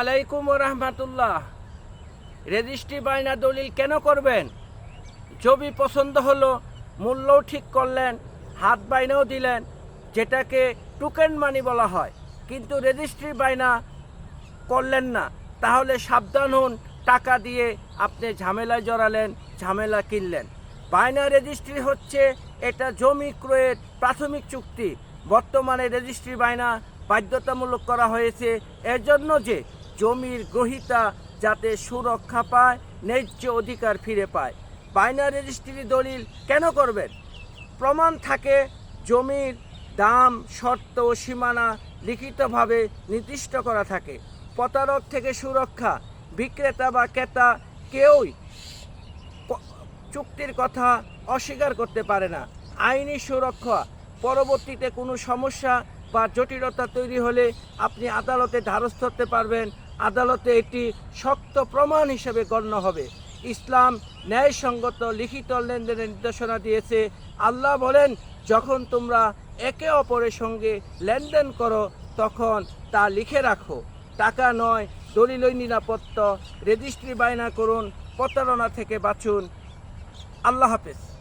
আলাইকুম রহমতুল্লাহ। রেজিস্ট্রি বাইনা দলিল কেন করবেন? ছবি পছন্দ হলো, মূল্যও ঠিক করলেন, হাত বাইনাও দিলেন, যেটাকে টুকেন মানি বলা হয়। কিন্তু রেজিস্ট্রি বাইনা করলেন না, তাহলে সাবধান হন, টাকা দিয়ে আপনি ঝামেলায় জড়ালেন, ঝামেলা কিনলেন। বায়না রেজিস্ট্রি হচ্ছে এটা জমি ক্রয়ের প্রাথমিক চুক্তি। বর্তমানে রেজিস্ট্রি বায়না বাধ্যতামূলক করা হয়েছে। এজন্য যে জমির গ্রহিতা যাতে সুরক্ষা পায়, ন্যায্য অধিকার ফিরে পায়। বায়না রেজিস্ট্রি দলিল কেন করবেন? প্রমাণ থাকে জমির দাম, শর্ত ও সীমানা লিখিতভাবে নির্দিষ্ট করা থাকে। প্রতারক থেকে সুরক্ষা, বিক্রেতা বা ক্রেতা কেউই চুক্তির কথা অস্বীকার করতে পারে না। আইনি সুরক্ষা, পরবর্তীতে কোনো সমস্যা বা জটিলতা তৈরি হলে আপনি আদালতে ধারস্থ হতে পারবেন আদালতে এটি শক্ত প্রমাণ হিসেবে গণ্য হবে। ইসলাম ন্যায়সঙ্গত লিখিত লেনদেনের নির্দেশনা দিয়েছে। আল্লাহ বলেন, যখন তোমরা একে অপরের সঙ্গে লেনদেন করো, তখন তা লিখে রাখো। টাকা নয়, দলিলই নিরাপত্তা। রেজিস্ট্রি বায়না করুন, প্রতারণা থেকে বাঁচুন। আল্লাহ হাফেজ।